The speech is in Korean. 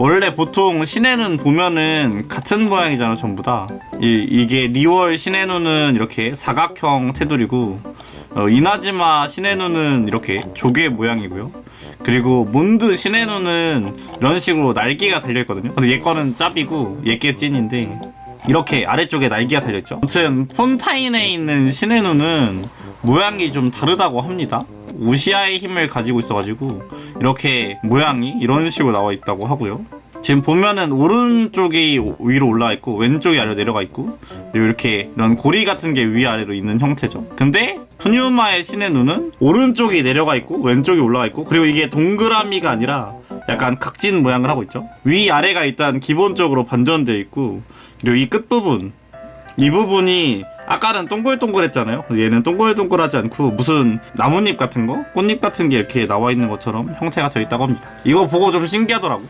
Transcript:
원래 보통 신의 눈 보면은 같은 모양이잖아 전부 다. 이, 이게 리월 신의 눈은 이렇게 사각형 테두리고 어, 이나즈마 신의 눈은 이렇게 조개 모양이고요. 그리고 몬드 신의 눈은 이런 식으로 날개가 달려있거든요. 근데 얘 거는 짭이고 얘게 찐인데 이렇게 아래쪽에 날개가 달려있죠. 아무튼 폰타인에 있는 신의 눈은 모양이 좀 다르다고 합니다 우시아의 힘을 가지고 있어가지고 이렇게 모양이 이런 식으로 나와 있다고 하고요. 지금 보면은 오른쪽이 위로 올라가 있고 왼쪽이 아래로 내려가 있고 그리고 이렇게 이런 고리 같은 게 위아래로 있는 형태죠. 근데 푸뉴마의 신의 눈은 오른쪽이 내려가 있고 왼쪽이 올라가 있고 그리고 이게 동그라미가 아니라 약간 각진 모양을 하고 있죠. 위 아래가 일단 기본적으로 반전되어 있고 그리고 이 끝부분 이 부분이 아까는 동글동글했잖아요. 얘는 동글동글하지 않고 무슨 나뭇잎 같은 거, 꽃잎 같은 게 이렇게 나와 있는 것처럼 형태가 되어 있다고 합니다. 이거 보고 좀 신기하더라고.